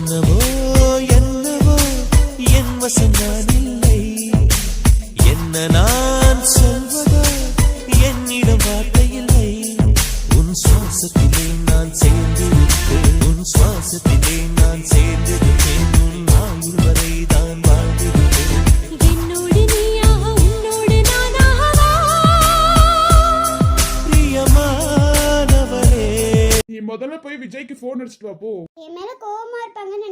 என்னவோ என்னவோ என் வசம் நான் இல்லை. என்ன நான் சொல்வதோ என்னிடம் வார்த்தை இல்லை. உன் சுவாசத்திலே நான் சேர்ந்திருப்பேன். உன் சுவாசத்திலே நான் சேர்ந்திருப்பேன். உன் ஆயுள் வரை தான் வாழ்ந்திருப்பேன். முதல்ல போய் விஜய்க்கு போன் அடிச்சிட்டு வா போ. என் மேல கோவமா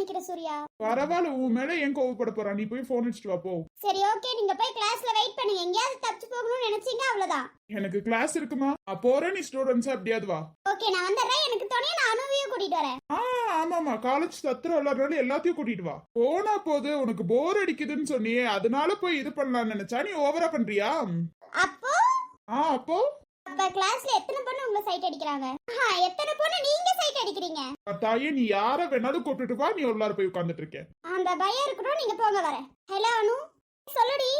இருப்பாங்கன்னு நினைக்கிற சூர்யா? பரவாயில்ல உன் மேல ஏன் கோவப்பட போறா? நீ போய் போன் அடிச்சிட்டு வா போ. சரி ஓகே நீங்க போய் கிளாஸ்ல வெயிட் பண்ணுங்க. எங்கேயாவது தப்பிச்சு போகணும்னு நினைச்சீங்க அவ்வளவுதான். எனக்கு கிளாஸ் இருக்குமா? போறேன் நீ ஸ்டூடெண்ட்ஸ் அப்படியாவது வா. ஓகே நான் வந்துடுறேன். எனக்கு துணையா நான் அனுவியும் கூட்டிட்டு வரேன். ஆ ஆமாமா காலேஜ் சத்திரம் விளாடுறாலும் எல்லாத்தையும் கூட்டிட்டு வா. போனா போது உனக்கு போர் அடிக்குதுன்னு சொன்னியே அதனால போய் இது பண்ணலாம்னு நினைச்சா நீ ஓவரா பண்றியா? அப்போ? ஆ அப்போ? அப்ப கிளாஸ்ல எத்தனை பொண்ணு உங்களை சைட் அடிக்கிறாங்க? எத்தனை பொண்ணு நீங்க சைட் அடிக்கிறீங்க? தாயே நீ யார வேணாலும் கூப்பிட்டுட்டு வா நீ உள்ளார போய் உட்காந்துட்டு இருக்க. அந்த பயம் இருக்கட்டும் நீங்க போங்க வரேன் ஹலோ அனு. சொல்லுடி.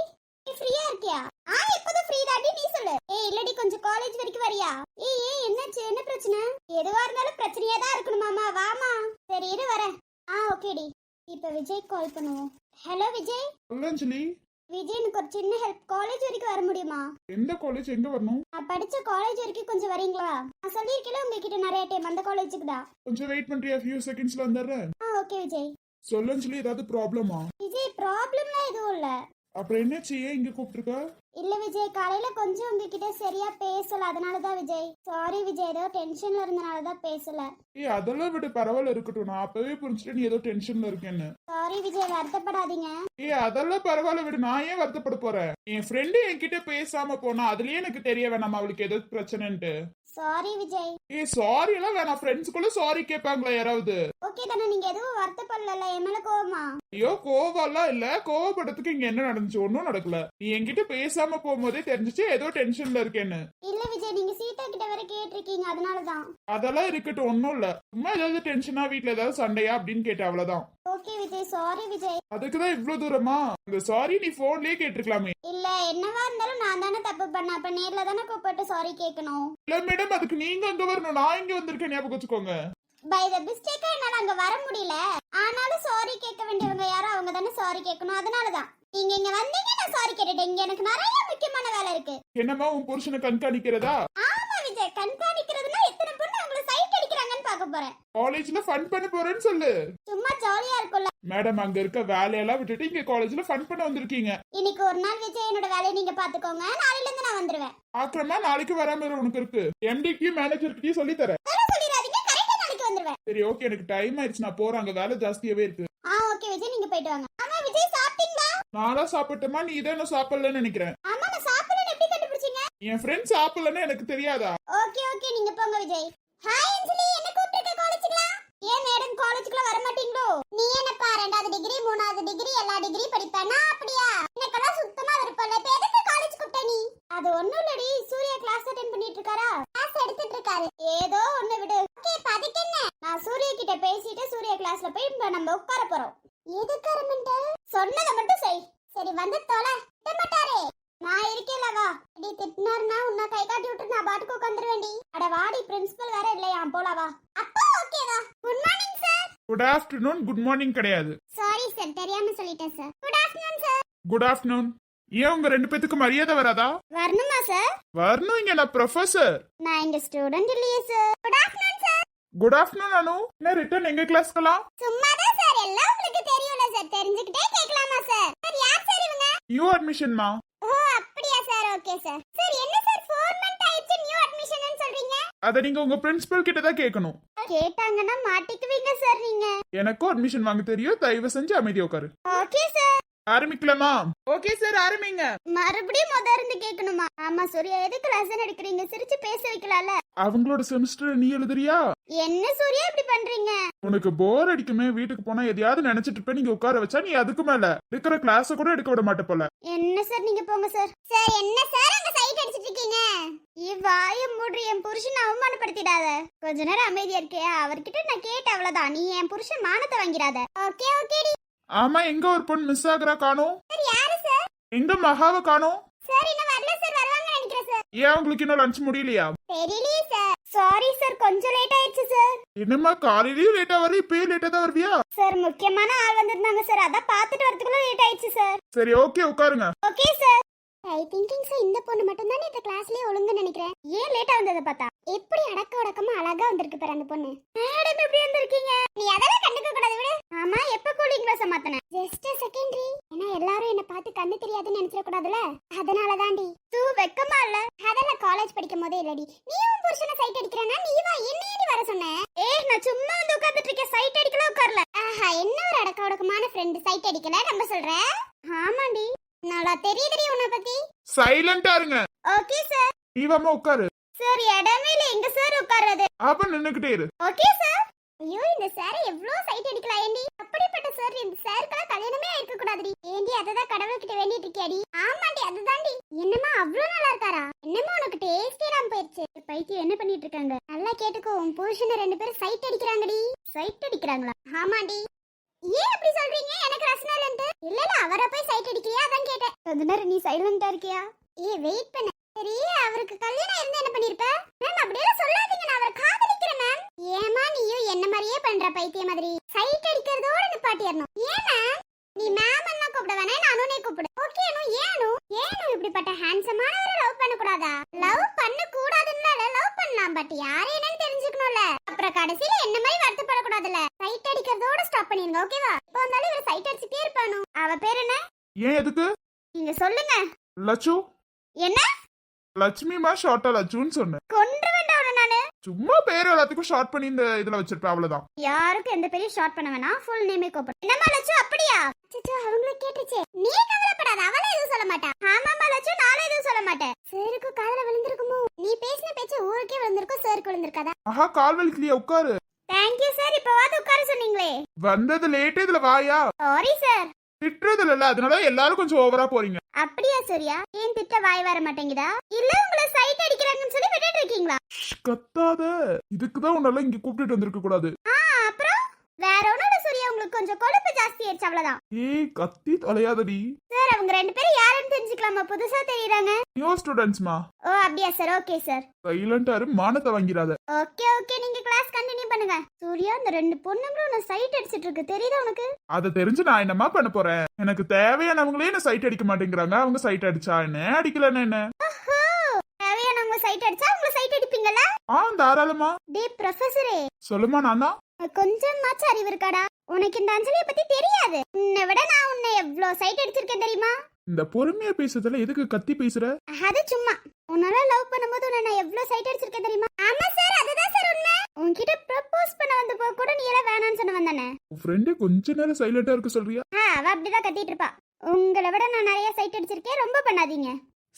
நீ ஃப்ரீயா இருக்கியா? ஆ இப்போதான் ஃப்ரீ தாண்டி நீ சொல்லு. ஏய் இல்லடி கொஞ்சம் காலேஜ் வரைக்கும் வரியா? ஏய் ஏய் என்னாச்சு? என்ன பிரச்சனை? எதுவா இருந்தாலும் பிரச்சனையா தான் இருக்கணுமாமா வாமா. சரி இரு வரேன் ஆ ஓகேடி இப்போ விஜய் கால் பண்ணுவோம். ஹலோ விஜய். சொல்லஞ்சலி விஜய் எனக்கு ஒரு சின்ன ஹெல்ப் காலேஜ் வரைக்கும் வர முடியுமா? எந்த காலேஜ் எங்க வரணும்? நான் படிச்ச காலேஜ் வரைக்கும் கொஞ்சம் வரீங்களா? நான் சொல்லியிருக்கேன் உங்ககிட்ட நிறைய டைம் அந்த காலேஜுக்கு தான். கொஞ்சம் வெயிட் பண்றியா? ஃபியூ செகண்ட்ஸ்ல வந்துடுறேன். ஆ ஓகே விஜய். சொல்லஞ்சலி ஏதாவது ப்ராப்ளமா விஜய் ப்ராப்ளம்லாம் எதுவும் இல்லை. அப்புறம் என்னாச்சு? ஏன் இங்க கூப்பிட்டுருக்க? இல்ல விஜய் காலையில கொஞ்சம் உங்ககிட்ட சரியா பேசல. அதனால தான் விஜய். சாரி விஜய் ஏதோ டென்ஷன்ல இருந்தனால தான் பேசல. ஏய் அதெல்லாம் விட பரவாயில்ல இருக்கட்டும். நான் அப்பவே புரிஞ்சுட்டு நீ ஏதோ டென்ஷன்ல இருக்கேன்னு. சாரி விஜய் வருத்தப்படாதீங்க. ஏய் அதெல்லாம் பரவாயில்ல விடு நான் ஏன் வருத்தப்பட போறேன்? என் ஃப்ரெண்டு என்கிட்ட பேசாம போனா அதுலயே எனக்கு தெரிய வேணாம் அவளுக்கு ஏதோ பிரச்சனைன்ட்டு. சாரி விஜய். ஏய் சாரி எல்லாம் வேணாம் ஃப்ரெண்ட்ஸ்குள்ள சாரி கேட்பாங்களா யாராவது? ஓகே தானே நீங்க எதுவும் வருத்தப்படல என் மேல கோவமா? ஐயோ கோவம்லாம் இல்ல. கோவப்படுறதுக்கு இங்க என்ன நடந்துச்சு? ஒன்னும் நடக்கல. நீ என்கிட்ட பேசாம போகும்போதே தெரிஞ்சுச்சு ஏதோ டென்ஷன்ல இருக்கேன்னு. இல்ல விஜய் நீங்க சீதா கிட்ட வேற கேட்டிருக்கீங்க அதனாலதான். அதெல்லாம் இருக்கட்டும் ஒன்னும் இல்ல. சும்மா ஏதாவது டென்ஷனா வீட்ல ஏதாவது சண்டையா அப்படின்னு கேட்ட அவ்வளவுதான். Okay Vijay sorry Vijay. அதுக்குதான் இவ்ளோ தூரமா? இந்த சாரி நீ போன்லயே கேட்டிருக்கலாமே. இல்ல என்னவா இருந்தாலும் நான் தானே தப்பு பண்ண அப்ப நேர்ல தானே கூப்பிட்டு சாரி கேட்கணும் இல்ல மேடம் அதுக்கு நீங்க அங்க வரணும். நான் இங்க வந்திருக்கேன் ஞாபகம் வச்சுக்கோங்க. பை த மிஸ்டேக்கா என்னால அங்க வர முடியல. வேண்டியவங்க யாரோ அவங்க தானே சாரி கேட்கணும். அதனாலதான். நீங்க இங்க வந்தீங்க நான் சாரி கேட்டுட்டேன். இங்க எனக்கு நிறைய முக்கியமான வேலை இருக்கு. என்னம்மா உன் புருஷனை கண்காணிக்கிறதா? ஆமா விஜய். கண்காணிக்கிறதுனா எத்தனை பொண்ணு உங்களை சைட் அடிக்கிறாங்கன்னு பார்க்க போறேன். காலேஜ்ல ஃபன் பண்ண போறேன்னு சொல்லு. சும்மா ஜாலியா இருக்கும்ல. மேடம் அங்க இருக்க வேலையெல்லாம் விட்டுட்டு இங்க காலேஜ்ல ஃபன் பண்ண வந்திருக்கீங்க. இன்னைக்கு ஒரு நாள் விஜய் என்னோட வேலையை நீங்க பாத்துக்கோங்க நாளையில இருந்து நான் வந்துருவேன். ஆக்கிரமா நாளைக்கு வராம உனக்கு இருக்கு. எம்டிக்கும் மேனேஜர்கிட்டயும் சொல்லி தரேன். சரி ஓகே எனக்கு டைம் ஆயிடுச்சு. நான் போறேன். அங்க வேலை ஜாஸ்தியாவே இருக்கு. விஜய் நீங்க போயிட்டு வாங்க ஆமா விஜய் சாப்பிட்டீங்களா? நானா சாப்பிட்டுமா நீ தான் சாப்பிடலன்னு நினைக்கிறேன். ஆமா நான் சாப்பிடலன்னு எப்படி கண்டுபிடிச்சீங்க? என் ஃப்ரெண்ட் சாப்பிடலன்னு எனக்கு தெரியாதா? ஓகே ஓகே நீங்க போங்க விஜய். ஹாய் அஞ்சலி என்ன கூப்பிட்டு காலேஜுக்குல ஏன் மேடம் காலேஜுக்குள்ள வர மாட்டீங்களோ நீ என்னப்பா ரெண்டாவது டிகிரி மூணாவது டிகிரி எல்லா டிகிரி படிப்பேனா அப்படியா? எனக்கெல்லாம் சுத்தமா விருப்பம் இல்ல. இப்ப எதுக்கு காலேஜ் கூப்பிட்ட நீ? அது ஒண்ணும் இல்லடி. சூர்யா கிளாஸ் அட்டென்ட் பண்ணிட்டு இருக்காரா? கிளாஸ் எடுத்துட்டு இருக்காரு. ஏதோ ஒண்ணு விடு. ஓகே இப்ப அதுக்கு என்ன? நான் சூர்யா கிட்ட பேசிட்டு சூர்யா கிளாஸ்ல போய் நம்ம உட்கார போறோம். எதுக்கு அரமெண்ட் சொன்னதை மட்டும் செய். சரி வந்து தொலை. திட்ட மாட்டாரே. நான் இருக்கேன்ல வா அடி திட்டினாருன்னா உன்னை கை காட்டி விட்டு நான் பாட்டுக்கு உட்காந்துருவேண்டி அட வாடி பிரின்சிபல் வேற இல்லையா? போலாம் வா அப்பா ஓகேவா good morning sir good afternoon good morning கிடையாது. சாரி சார் தெரியாம சொல்லிட்டேன் sir good afternoon sir good afternoon ஏன் உங்க ரெண்டு பேத்துக்கு மரியாதை வராதா? வரணுமா சார் வரணும் இங்க நான் ப்ரொஃபசர் நான் இங்க ஸ்டூடெண்ட் இல்லையே sir good afternoon sir good afternoon Anu. என்ன ரிட்டர்ன் எங்க கிளாஸ்க்கெல்லாம் சும்மா தான் சார் எல்லாம் தெரிஞ்சுக்கிட்டே கேட்கலாமா சார் சார் யார் சார் இவங்க? நியூ அட்மிஷன்மா ஓ அப்படியா சார் ஓகே சார் சார் என்ன சார் ஃபோர் மந்த் ஆயிடுச்சு நியூ அட்மிஷன் சொல்றீங்க? அதை நீங்க உங்க பிரின்சிபல் கிட்ட தான் கேட்கணும் கேட்டாங்கன்னா மாட்டிக்குவீங்க சார் நீங்க. எனக்கும் அட்மிஷன் வாங்க தெரியும் தயவு செஞ்சு அமைதி உட்காரு. ஓகே சார் ஆரம்பிக்கலாமா? ஓகே சார் ஆரம்பிங்க. மறுபடியும் முத இருந்து கேட்கணுமா ஆமா சூர்யா எதுக்கு லெசன் எடுக்கிறீங்க? சிரிச்சு பேச வைக்கலாம்ல. அவங்களோட செமஸ்டர் நீ எழுதுறியா? என்ன சூர்யா இப்படி பண்றீங்க? உனக்கு போர் அடிக்குமே வீட்டுக்கு போனா எதையாவது நினைச்சிட்டு இருப்ப நீங்க உட்கார வச்சா நீ அதுக்கு மேல. இருக்கிற கிளாஸ கூட எடுக்க விட மாட்ட போல. என்ன சார் நீங்க போங்க சார் சார் என்ன சார் அங்க சைட் அடிச்சிட்டு இருக்கீங்க? இவ்வாய மூடு என் புருஷனை அவமானப்படுத்திடாத. கொஞ்ச நேரம் அமைதியா இருக்கே அவர்கிட்ட நான் கேட்ட அவ்வளவுதான். நீ என் புருஷன் மானத்தை வாங்கிடாத. ஓகே ஓகேடி ஆமா எங்க ஒரு பொண்ணு மிஸ் ஆகுறா காணோம் சார் யாரு சார்? எங்க மகாவை காணோம் ஏன் உங்களுக்கு இன்னும் லஞ்ச் முடியலையா? தெரியலையே சார். சாரி சார் கொஞ்சம் லேட் ஆயிடுச்சு சார். என்னம்மா காலையிலயும் லேட்டா வர இப்பயே லேட்டா தான் வருவியா? சார் முக்கியமான ஆள் வந்திருந்தாங்க சார். அதான் பார்த்துட்டு வரதுக்குள்ள லேட் ஆயிடுச்சு சார். சரி ஓகே உட்காருங்க. Okay sir. I thinking sir இந்த பொண்ணு மட்டும் தான் இந்த கிளாஸ்லயே ஒழுங்கு நினைக்கிறேன். ஏன் லேட்டா வந்ததை பார்த்தா? எப்படி அடக்க உடக்கமா அழகா வந்திருக்கு பாரு அந்த பொண்ணு. மேடம் எப்படி வந்திருக்கீங்க? நீ அதெல்லாம் கண்டுக்க கூடாது விடு. ஆமா எப்ப கூலிங் கிளாஸ் மாத்தன? ஜஸ்ட் செகண்டரி ஏன்னா எல்லாரும் என்ன பார்த்து கண்ணு தெரியாதுன்னு நினைச்சிட கூடாதுல அதனால தாண்டி தூ வெக்கமா இல்ல. அதெல்லாம் காலேஜ் படிக்கும் போதே இல்லடி. நீ உன் புருஷனை சைட் அடிக்கிறனா நீ வா என்னையடி வர சொன்ன? ஏய் நான் சும்மா வந்து உட்கார்ந்துட்டு இருக்கேன். சைட் அடிக்கல உட்கார்ல. ஆஹா என்ன ஒரு அடக்க உடக்கமான ஃப்ரெண்ட் சைட் அடிக்கல நம்ம சொல்ற? ஆமாண்டி. நல்லா தெரியுதுடி உன்னை பத்தி? சைலண்டா இருங்க. ஓகே சார் தீவமா உட்காரு. சார் இடமே இல்ல. எங்க சார் உட்கார்றது? அப்ப நின்னுக்கிட்டே இரு. ஓகே சார் ஐயோ இந்த சார் எவ்ளோ சைட் அடிக்கலாம் ஏண்டி? அப்படிப்பட்ட சார் இந்த சாருக்கெல்லாம் கல்யாணமே ஆயிருக்க கூடாதுடி. ஏண்டி அததான் கடவுள்கிட்ட வேண்டிட்டு இருக்கியாடி? ஆமாண்டி அதுதாண்டி. என்னமா அவ்ளோ நல்லா இருக்காரா? என்னமா உனக்கு டேஸ்டே இல்லாம போயிருச்சு. பைத்தியம் என்ன பண்ணிட்டு இருக்காங்க? நல்லா கேட்டுக்கோ. உன் புருஷனை ரெண்டு பேரும் சைட் அடிக்கிறாங்கடி. சைட் அடிக்கிறாங்களா? ஆமாண்டி. ஏன் அப்படி சொல்றீங்க? எனக்கு ரசனை இல்ல இல்ல அவரை போய் சைட் அடிக்கலையா அதான் கேட்டேன். கொஞ்ச நேரம் நீ சைலண்டா இருக்கியா? ஏ வெயிட் பண்ண. சரி அவருக்கு கல்யாணம் இருந்து என்ன பண்ணிருப்ப? மேம் அப்படியே சொல்லாதீங்க. நான் அவரை காதலிக்கிறேன் மேம் ஏமா நீயும் என்ன மாதிரியே பண்ற பைத்திய மாதிரி? சைட் அடிக்கிறதோட நிப்பாட்டிடணும் ஏன் மேம் நீ மேம் என்ன கூப்பிட வேணா நான் அனுனே கூப்பிடு. ஓகே அனு ஏனு ஏனு இப்படிப்பட்ட ஹேண்ட்ஸமானவரை லவ் பண்ண கூடாதா லவ் பண்ண கூடாதுன்னால லவ் பண்ணலாம் பட் யாரு என்னன்னு தெரிஞ்சுக்கணும்ல. அப்புறம் கடைசியில என்ன மாதிரி வருத்தப்படக்கூடாதுல்ல? சைட் அடிக்கிறதோட ஸ்டாப் பண்ணிருங்க ஓகேவா இப்போ வந்தாலும் இவர் சைட் அடிச்சுட்டே இருப்பானு? அவ பேர் என்ன? ஏன் எதுக்கு? நீங்க சொல்லுங்க. லட்சு என்ன? லட்சுமிமா ஷார்ட்டா லட்சுன்னு சொன்னேன். கொன்று வேண்டாம் நானு. சும்மா பேர் எல்லாத்துக்கும் ஷார்ட் பண்ணி இந்த இதுல வச்சிருப்பேன் அவ்வளவுதான். யாருக்கும் எந்த பெரிய ஷார்ட் பண்ண வேணாம். ஃபுல் நேமே கூப்பிடு என்னம்மா லட்சு அப்படியா? அச்சச்சோ அவங்களுக்கு கேட்டுச்சு நீ கவலைப்படாத அவளே எதுவும் சொல்ல மாட்டா. ஆமாம்மா லட்சு நாளே எதுவும் சொல்ல மாட்டேன். சேருக்கு காதுல விழுந்திருக்குமோ? நீ பேசின பேச்சு ஊருக்கே விழுந்திருக்கும் சேருக்கு விழுந்திருக்காதா? ஆஹா கால் வலிக்கலையா உட்காரு. தேங்க்யூ சார் சொன்னீங்களே வந்தது லேட்டு இதுல வாயா? சாரி சார் திட்டுறதுல இல்ல அதனால எல்லாரும் கொஞ்சம் ஓவரா போறீங்க. அப்படியா சரியா? ஏன் திட்ட வாய் வர மாட்டேங்குதா? இல்ல உங்களை சைட் அடிக்கிறாங்கன்னு சொல்லி விட்டுட்டு இருக்கீங்களா? கத்தாத. இதுக்குதான் உன்னால இங்க கூப்பிட்டுட்டு வந்திருக்க கூடாது. ஆ அப்புறம்? வேற ஒண்ணும் உங்களுக்கு கொஞ்சம் கொழுப்பு ஜாஸ்தி ஆயிடுச்சு அவ்வளவுதான். ஏய் கத்தி தொலையாதடி. சார் அவங்க ரெண்டு பேரும் யாருன்னு தெரிஞ்சுக்கலாமா? புதுசா தெரியுறாங்க. நியூ ஸ்டூடெண்ட்ஸ்மா ஓ அப்படியா சார். Okay sir. சைலண்டா இரு மானத்தை வாங்கிடாத. Okay okay. நீங்க கிளாஸ் கண்டினியூ பண்ணுங்க. சூர்யா இந்த ரெண்டு பொண்ணுங்களும் நான் சைட் அடிச்சிட்டு இருக்கு. தெரியுதா உனக்கு? அதை தெரிஞ்சு நான் என்னமா பண்ண போறேன்? எனக்கு தேவையானவங்களே என்ன சைட் அடிக்க மாட்டேங்கிறாங்க. அவங்க சைட் அடிச்சா என்ன? அடிக்கலன்னு என்ன? ஓஹோ! தேவையானவங்க சைட் அடிச்சா உங்க சைட் அடிப்பீங்களா? ஆ தாராளமா. டே ப்ரொஃபசரே சொல்லுமா நான் தான் கொஞ்சமாச்சும் அறிவு இருக்காடா. உனக்கு இந்த அஞ்சலியை பத்தி தெரியாது. உன்னை விட நான் உன்னை எவ்வளவு சைட் அடிச்சிருக்கேன் தெரியுமா? இந்த பொறுமையா பேசுறதுல எதுக்கு கத்தி பேசுற? அது சும்மா. உன்னால லவ் பண்ணும்போது உன்னை நான் எவ்வளவு சைட் அடிச்சிருக்கேன் தெரியுமா? ஆமா சார் அதுதான் சார் உண்மை. உன்கிட்ட ப்ரப்போஸ் பண்ண வந்த போ கூட நீ எல்லாம் வேணாம்னு சொன்ன வந்தானே. உன் ஃப்ரெண்டு கொஞ்ச நேரம் சைலண்டா இருக்க சொல்றியா? அவ அப்படிதான் கத்திட்டு இருப்பா. உங்களை விட நான் நிறைய சைட் அடிச்சிருக்கேன் ரொம்ப பண்ணாதீங்க.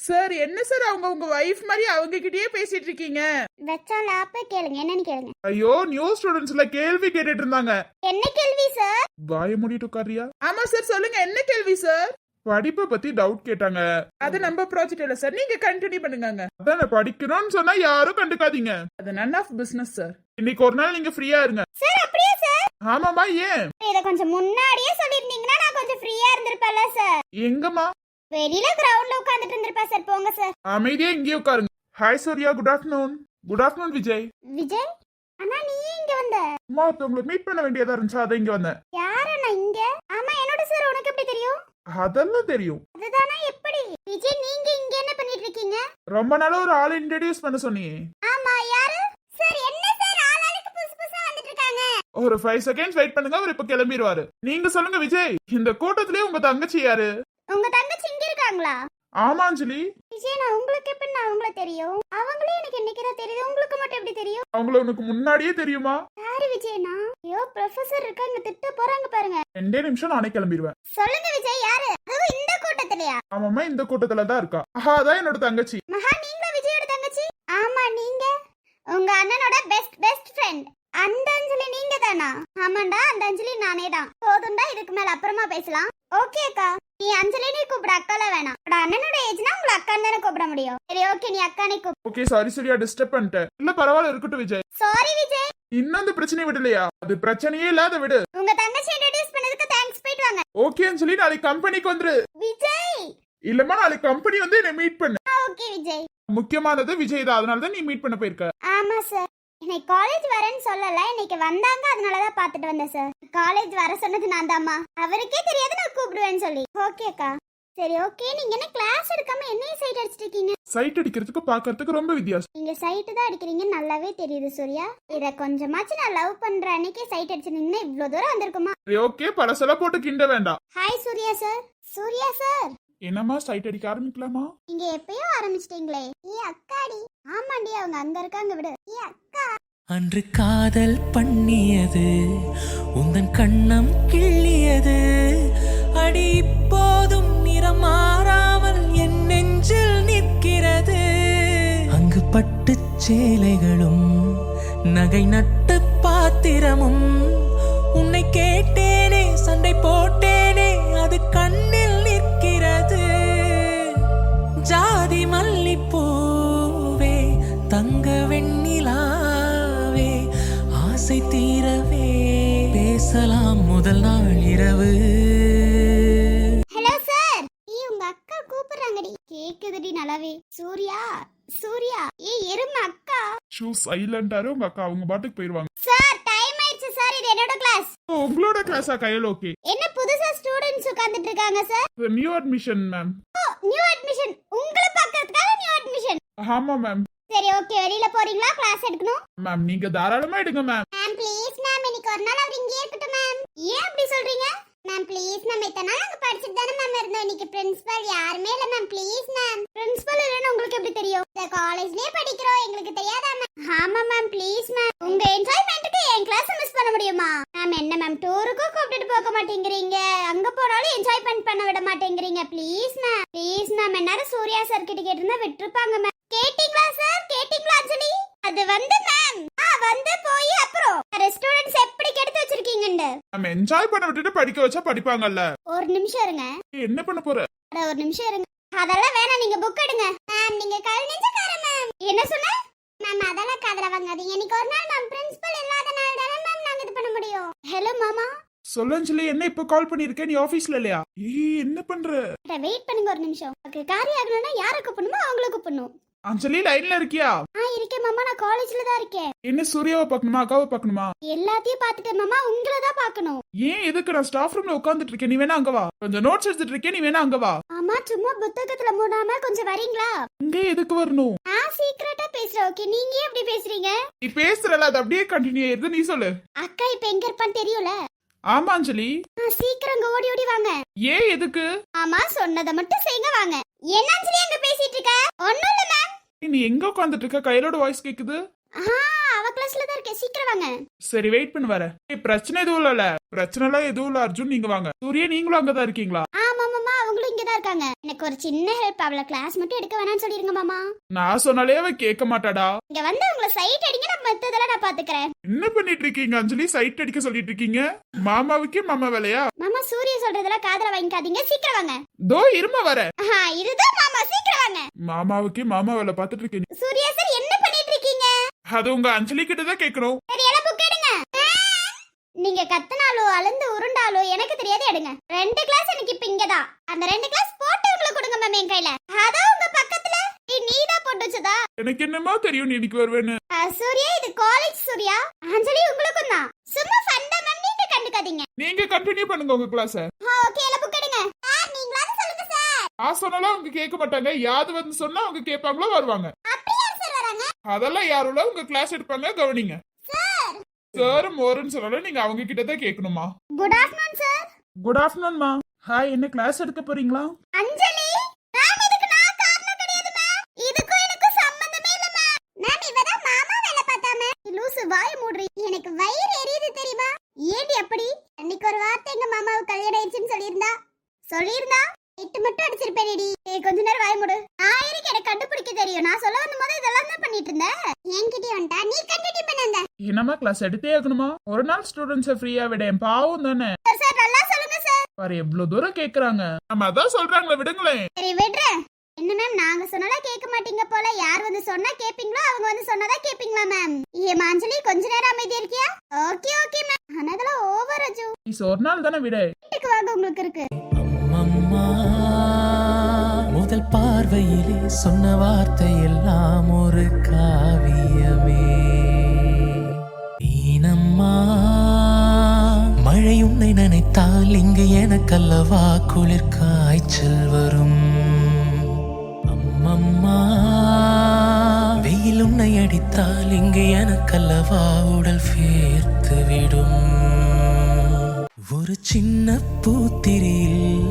சார் என்ன சார் அவங்க உங்க வைஃப் மாதிரி அவங்க கிட்டயே பேசிட்டு இருக்கீங்க? வச்சா லாப்ப கேளுங்க என்னன்னு கேளுங்க. ஐயோ நியூ ஸ்டூடெண்ட்ஸ்ல கேள்வி கேட்டுட்டு இருந்தாங்க. என்ன கேள்வி சார்? வாய மூடிட்டு உட்காரியா ஆமா சார் சொல்லுங்க என்ன கேள்வி சார்? படிப்பை பத்தி டவுட் கேட்டாங்க. அது நம்ம ப்ராஜெக்ட் இல்ல சார். நீங்க கண்டினியூ பண்ணுங்க அதான் படிக்கணும்னு சொன்னா யாரும் கண்டுக்காதீங்க. அது நன் ஆஃப் பிசினஸ் சார். இன்னைக்கு ஒரு நாள் நீங்க ஃப்ரீயா இருங்க. சார் அப்படியே சார்? ஆமாமா ஏன்? இத கொஞ்சம் முன்னாடியே சொல்லிருந்தீங்கன்னா நான் கொஞ்சம் ஃப்ரீயா இருந்திருப்பேன்ல சார். எங்கம்மா? வெளியில கிரவுண்ட்ல உட்கார்ந்துட்டு இருந்திருப்பேன் சார் போங்க சார் அமைதியா இங்கேயே உட்காருங்க. Hi Surya good afternoon good afternoon Vijay Vijay அண்ணா நீ இங்க வந்த? அம்மா ஒருத்தவங்களை மீட் பண்ண வேண்டியதா இருந்துச்சு. அதை இங்க வந்தேன். யார் அண்ணா இங்க? ஆமா என்னோட சார் உனக்கு எப்படி தெரியும்? அதெல்லாம் தெரியும். அதுதானா எப்படி? விஜய் நீங்க இங்க என்ன பண்ணிட்டு இருக்கீங்க? ரொம்ப நாளா ஒரு ஆள் இன்ட்ரடியூஸ் பண்ண சொன்னியே. ஆமா யாரு? சார் என்ன சார் ஆளாளுக்கு புதுசு புதுசா வந்துட்டு இருக்காங்க. ஒரு ஃபைவ் செகண்ட்ஸ் வெயிட் பண்ணுங்க. அவர் இப்ப கிளம்பிடுவாரு நீங்க சொல்லுங்க விஜய் இந்த கூட்டத்திலே உங்க தங்கச்சி யாரு? உங்க தங்கச்சி இருக்காங்களா ஆமா அஞ்சலி. விஜய் நான் உங்களுக்கு எப்படி நான் அவங்கள தெரியும். அவங்களே எனக்கு என்னைக்கு தான் தெரியுது? உங்களுக்கு மட்டும் எப்படி தெரியும்? அவங்கள உனக்கு முன்னாடியே தெரியுமா? யாரு விஜய்னா? ஐயோ ப்ரொஃபசர் இருக்காங்க திட்ட போறாங்க பாருங்க. ரெண்டே நிமிஷம் நானே கிளம்பிடுவேன் சொல்லுங்க விஜய் யாரு? அதுவும் இந்த கூட்டத்திலயா? ஆமாம்மா இந்த கூட்டத்துல தான் இருக்கா. ஆஹா அதான் என்னோட தங்கச்சி. மகா நீங்களா விஜயோட தங்கச்சி? ஆமா நீங்க. உங்க அண்ணனோட பெஸ்ட் பெஸ்ட் ஃப்ரெண்ட் அந்த அஞ்சலி நீங்க தானா ஆமாண்டா அந்த அஞ்சலி நானே தான் போதும்டா இதுக்கு மேல அப்புறமா பேசலாம். ஓகே அக்கா. நீ அஞ்சலினே கூப்பிட அக்கால வேணாம். அண்ணனோட ஏஜ்னா உங்களை அக்கான்னு தானே கூப்பிட முடியும். சரி ஓகே நீ அக்கானே கூப்பிடு ஓகே சாரி சரியா டிஸ்டர்ப் பண்ணிட்டேன். இல்ல பரவாயில்ல இருக்கட்டும் விஜய். சாரி விஜய். இன்னும் அந்த பிரச்சனையை விடலையா? அது பிரச்சனையே இல்லாத விடு. உங்க தங்கச்சி இன்ட்ரோடியூஸ் பண்ணதுக்கு தேங்க்ஸ் போயிட்டு வாங்க. ஓகேன்னு சொல்லி நாளைக்கு கம்பெனிக்கு வந்துரு. விஜய். இல்லம்மா நாளைக்கு கம்பெனி வந்து என்னை மீட் பண்ணு. ஓகே விஜய். முக்கியமானது விஜய் தான். அதனால தான் நீ மீட் பண்ண போயிருக்க. ஆமா சார் இன்னைக்கு காலேஜ் வரேன்னு சொல்லல. இன்னைக்கு வந்தாங்க அதனாலதான் பாத்துட்டு வந்தேன் சார் காலேஜ் வர சொன்னது நான் தாம்மா அவருக்கே தெரியாது நான் கூப்பிடுவேன்னு சொல்லி. ஓகேக்கா சரி ஓகே நீங்க என்ன கிளாஸ் எடுக்காம என்னையும் சைட் அடிச்சிட்டு இருக்கீங்க? சைட் அடிக்கிறதுக்கு பாக்குறதுக்கு ரொம்ப வித்தியாசம். நீங்க சைட்டு தான் அடிக்கிறீங்கன்னு நல்லாவே தெரியுது சூர்யா. இத கொஞ்சமாச்சும் நான் லவ் பண்ற அன்னைக்கே சைட் அடிச்சிருந்தீங்கன்னா இவ்வளவு தூரம் வந்திருக்குமா? சரி ஓகே பழசெல்லாம் போட்டு கிண்ட வேண்டாம். Hi Surya sir Surya sir என்னம்மா சைட் அடிக்க ஆரம்பிக்கலாமா? நீங்க எப்பயோ ஆரம்பிச்சிட்டீங்களே. ஏ அக்காடி. ஆமாண்டி அவங்க அங்க இருக்காங்க விடு. ஏ அக்கா. அன்று காதல் பண்ணியது உந்தன் கண்ணம் கிள்ளியது. அடி இப்போதும் நிறம் மாறாமல் என் நெஞ்சில் நிற்கிறது. அங்கு பட்டுச் சேலைகளும் நகை நட்டு பாத்திரமும். உன்னை கேட்டேனே சண்டை போட்டேனே அது கண்ணில் நிற்கிறது. ஜாதி மல்லிப்பூவே தங்க வெண்ணிலாவே ஆசை தீரவே பேசலாம் முதல் நாள் இரவு ஹலோ சார் ஏ உங்க அக்கா கூப்பிடுறாங்கடி கேக்குதுடி நல்லாவே சூர்யா சூர்யா ஏ எருமை ஷூ சைலண்டாரு உங்க அக்கா அவங்க பாட்டுக்கு போயிருவாங்க. சார் டைம் ஆயிடுச்சு சார் இது என்னோட கிளாஸ் உங்களோட கிளாஸா கையில்? ஓகே என்ன புதுசா ஸ்டூடெண்ட்ஸ் உட்கார்ந்துட்டு இருக்காங்க sir new admission ma'am new admission உங்களை பார்க்கறதுக்காக நியூ அட்மிஷன் ஆமா மேம் சரி ஓகே வெளியில போறீங்களா? கிளாஸ் எடுக்கணும். மேம் நீங்க தாராளமா எடுங்க மேம் மேம் ப்ளீஸ் மேம் இன்னைக்கு ஒரு நாள் அவர் இங்கே இருக்கட்டும் மேம் ஏன் அப்படி சொல்றீங்க? மேம் ப்ளீஸ் மேம் இத்தனை நாள் அங்கே படிச்சுட்டு தானே மேம் இருந்தோம். இன்னைக்கு பிரின்ஸ்பல் யாருமே இல்லை மேம் ப்ளீஸ் மேம் பிரின்ஸ்பல் இல்லைன்னு உங்களுக்கு எப்படி தெரியும்? இந்த காலேஜ்லேயே படிக்கிறோம். எங்களுக்கு தெரியாதா மேம் ஆமாம் மேம் ப்ளீஸ் மேம் உங்கள் என்ஜாய்மெண்ட்டுக்கு என் கிளாஸ் மிஸ் பண்ண முடியுமா? மேம் என்ன மேம் டூருக்கும் கூப்பிட்டுட்டு போக மாட்டேங்கிறீங்க. அங்கே போனாலும் என்ஜாய்மெண்ட் பண்ண விட மாட்டேங்கிறீங்க. ப்ளீஸ் மேம் ப்ளீஸ் மேம் என்னாரும் சூர்யா சார் கிட்ட கேட்டிருந்தா விட்டுருப்பாங்க மேம் கேட்டிங்களா சார் கேட்டிங்களா அஞ்சலி? அது வந்து மேம் ஆ வந்து போய் அப்புறம் வச்சிருக்கீங்கன்னு மேம் என்ஜாய் பண்ண விட்டுட்டு படிக்க வச்சா படிப்பாங்கல்ல. ஒரு நிமிஷம் இருங்க. நீ என்ன பண்ண போற? அட, ஒரு நிமிஷம் இருங்க. அதெல்லாம் வேணாம் நீங்க புக் எடுங்க. மேம் நீங்க கல் நெஞ்சக்கார மேம் என்ன சொன்ன? மேம் அதெல்லாம் காதல வாங்காதீங்க. இன்னைக்கு ஒரு நாள் மேம் பிரின்சிபல் இல்லாத நாள் தானே மேம் நாங்க இது பண்ண முடியும். ஹலோ மாமா. சொல்லுன்னு சொல்லி என்ன இப்ப கால் பண்ணிருக்க நீ ஆபீஸ்ல இல்லையா? ஏய் என்ன பண்ற? வெயிட் பண்ணுங்க ஒரு நிமிஷம். ஓகே காரியம் ஆகணும்னா யாரை கூப்பிடணுமோ அவங்கள கூப்பிடணும். அஞ்சலி லைன்ல இருக்கியா? ஆ இருக்கேன் மாமா நான் காலேஜ்ல தான் இருக்கேன். என்ன சூர்யாவை பார்க்கணுமா அக்காவை பார்க்கணுமா? எல்லாத்தையும் பார்த்துட்டேன் மாமா உங்களை தான் பார்க்கணும். ஏன் எதுக்கு நான் ஸ்டாஃப் ரூம்ல உட்காந்துட்டு இருக்கேன் நீ வேணா அங்க வா. கொஞ்சம் நோட்ஸ் எடுத்துட்டு இருக்கேன் நீ வேணா அங்க வா. ஆமா சும்மா புத்தகத்துல மூடாம கொஞ்சம் வரீங்களா? இங்க எதுக்கு வரணும்? நான் சீக்கிரட்டா பேசுறேன் ஓகே நீங்க ஏன் இப்படி பேசுறீங்க? நீ பேசுறல அது அப்படியே கண்டினியூ ஆயிருது நீ சொல்லு. அக்கா இப்ப எங்க இருப்பான்னு தெரியும்ல? ஆமா அஞ்சலி. ஆ, சீக்கிரம் இங்க ஓடி ஓடி வாங்க. ஏன் எதுக்கு? ஆமா சொன்னதை மட்டும் செய்யுங்க வாங்க. என்ன அஞ்சலி அங்க பேசிட்டு இருக்க? ஒண்ணும் இல்ல மேம் நீ எங்க உட்காந்துட்டு இருக்க? கையிலோட வாய்ஸ் கேக்குது. அவ கிளாஸ்ல தான் இருக்கேன். சீக்கிரம் வாங்க. சரி வெயிட் பண்ண வர ஏய் பிரச்சனை எதுவும் இல்லல பிரச்சனை எல்லாம் எதுவும் இல்ல அர்ஜுன். நீங்க வாங்க. சூர்யா நீங்களும் அங்கதான் இருக்கீங்களா? தான் இருக்காங்க. எனக்கு ஒரு சின்ன ஹெல்ப் அவள கிளாஸ் மட்டும் எடுக்க வேணாம்னு சொல்லிருங்க மாமா. நான் சொன்னாலே அவ கேட்க மாட்டாடா. இங்க வந்து உங்களை சைட் அடிங்க நான் மத்ததெல்லாம் நான் பாத்துக்கிறேன். என்ன பண்ணிட்டு இருக்கீங்க அஞ்சலி? சைட் அடிக்க சொல்லிட்டு இருக்கீங்க. மாமாவுக்கே மாமா வேலையா? மாமா சூரிய சொல்றதெல்லாம் காதுல வாங்கிக்காதீங்க சீக்கிரம் வாங்க. தோ இரும வர. இதுதான் மாமா சீக்கிரம் வாங்க. மாமாவுக்கே மாமா வேலை பார்த்துட்டு இருக்கீங்க. சூர்யா சார் என்ன பண்ணிட்டு இருக்கீங்க? அது உங்க அஞ்சலி கிட்ட தான் கேட்கணும். சரி எல்லாம் புக் நீங்க கத்துனாலோ அழுந்து உருண்டாலோ எனக்கு தெரியாது எடுங்க. ரெண்டு கிளாஸ் எனக்கு இப்ப இங்கதான். அந்த ரெண்டு கிளாஸ் போட்டவங்களை கொடுங்க மேம் என் கையில. அதோ உங்க பக்கத்துல. ஏய், நீதான் போட்டு வச்சதா? எனக்கு என்னமா தெரியும் நீ இன்னைக்கு வருவேன்னு. சூர்யா இது காலேஜ் சூர்யா. அஞ்சலி உங்களுக்கும் தான். சும்மா ஃபண்டா மேம் நீங்க கண்டுக்காதீங்க. நீங்க கண்டினியூ பண்ணுங்க உங்க கிளாஸ ஓகே எல்லாம் புக் எடுங்க. சார் நீங்களாவது சொல்லுங்க சார் நான் சொன்னாலும் அவங்க கேட்க மாட்டாங்க. யாது வந்து சொன்னா அவங்க கேட்பாங்களோ வருவாங்க. அப்படியே சார் வராங்க. அதெல்லாம் யாரும் உங்க கிளாஸ் எடுப்பாங்க கவனிங்க. சார் மோருன்னு சொன்னாலும் நீங்க அவங்க கிட்ட தான் கேட்கணுமா குட் ஆஃப்டர்நூன் சார் குட் ஆஃப்டர்நூன்மா ஹாய் என்ன கிளாஸ் எடுக்க போறீங்களா? அஞ்சலி மேம் இதுக்கு நான் காரணம் கிடையாது மேம் இதுக்கும் எனக்கும் சம்பந்தமே இல்ல மேம் மேம் இவதான் மாமா வேலை பார்த்தா மேம் லூசு வாய மூடுறி. எனக்கு வயிறு எரியுது தெரியுமா? ஏண்டி அப்படி? அன்னைக்கு ஒரு வார்த்தை எங்க மாமாவுக்கு கல்யாணம் ஆயிடுச்சுன்னு சொல்லியிருந்தா? சொல்லியிருந்தா? எட்டு மட்டும் அடிச்சிருப்பேனேடி. ஏய் கொஞ்ச நேரம் வாய மூடு. ஆயிருக்கு எனக்கு கண்டுபிடிக்க தெரியும். நான் சொல்ல வந்த போது இதெல்லாம் தான் பண்ணிட்டு இருந்தேன். என்கிட்ட வந்துட்டா நீ கண்டினியூ பண்ணாங்க என்னம்மா கிளாஸ் எடுத்தே ஆகணுமா? ஒரு நாள் ஸ்டூடெண்ட்ஸை ஃப்ரீயா விட பாவம் தானே. சார் நல்லா சொல்லுங்க சார். பாரு எவ்வளவு தூரம் கேக்குறாங்க. நம்ம அதான் சொல்றாங்களே விடுங்களேன். சரி விடுறேன். என்ன மேம் நாங்க சொன்னாலும் கேட்க மாட்டீங்க போல. யார் வந்து சொன்னா கேப்பீங்களோ அவங்க வந்து சொன்னதா கேப்பீங்களா மேம் ஏ மாஞ்சலி கொஞ்ச நேரம் அமைதியா இருக்கியா? ஓகே ஓகே மேம் ஆனா அதெல்லாம் ஓவர் அஜு நீ நாள் தானே விட. வீட்டுக்கு வாங்க உங்களுக்கு இருக்கு. பார்வையிலே சொன்ன வார்த்தை எல்லாம் ஒரு காவியமே. ஈனம்மா மழை உன்னை நினைத்தால் இங்கு எனக்கல்லவா குளிர் காய்ச்சல் வரும்? அம்மம்மா வெயில் உன்னை அடித்தால் இங்கு எனக்கல்லவா உடல் சேர்த்து விடும்? ஒரு சின்ன பூத்திரியில்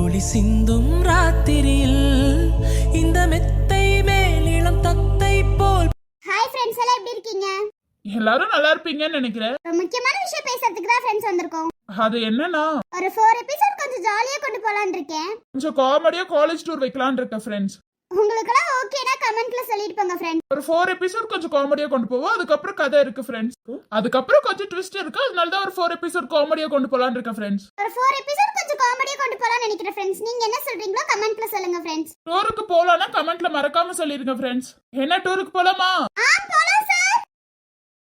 ஒளி சிந்தும் ராத்திரியில் இந்த மெத்தை மேலிளம் தத்தை போல். ஹாய் ஃப்ரெண்ட்ஸ் எல்லாம் எப்படி இருக்கீங்க? எல்லாரும் நல்லா இருப்பீங்கன்னு நினைக்கிறேன். ஒரு முக்கியமான விஷயம் பேசுறதுக்கு தான் ஃப்ரெண்ட்ஸ் வந்திருக்கோம். அது என்னன்னா? ஒரு ஃபோர் எபிசோட் கொஞ்சம் ஜாலியா கொண்டு போலாம்னு இருக்கேன். கொஞ்சம் காமெடியா காலேஜ் டூர் வைக்கலாம்னு இருக்கேன் ஃப்ரெண்ட்ஸ் உங்களுக்கெல்லாம் ஓகேனா கமெண்ட்ல சொல்லிட்டு போங்க ஃப்ரெண்ட்ஸ் ஒரு ஃபோர் எபிசோட் கொஞ்சம் காமெடியா கொண்டு போவோம். அதுக்கப்புறம் கதை இருக்கு ஃப்ரெண்ட்ஸ் அதுக்கப்புறம் கொஞ்சம் ட்விஸ்ட் இருக்கு. அதனால தான் ஒரு ஃபோர் எபிசோட் காமெடியா கொண்டு போலாம்னு இருக்கேன் ஃப்ரெண்ட்ஸ் ஒரு ஃபோர் எபிசோட் கொஞ்சம் காமெடியா கொண்டு போலாம்னு நினைக்கிறேன் ஃப்ரெண்ட்ஸ் நீங்க என்ன சொல்றீங்களோ கமெண்ட்ல சொல்லுங்க ஃப்ரெண்ட்ஸ் டூருக்கு போலாம்னா கமெண்ட்ல மறக்காம சொல்லிருங்க ஃப்ரெண்ட்ஸ் என்ன டூருக்கு போலாமா? ஆ போலாம்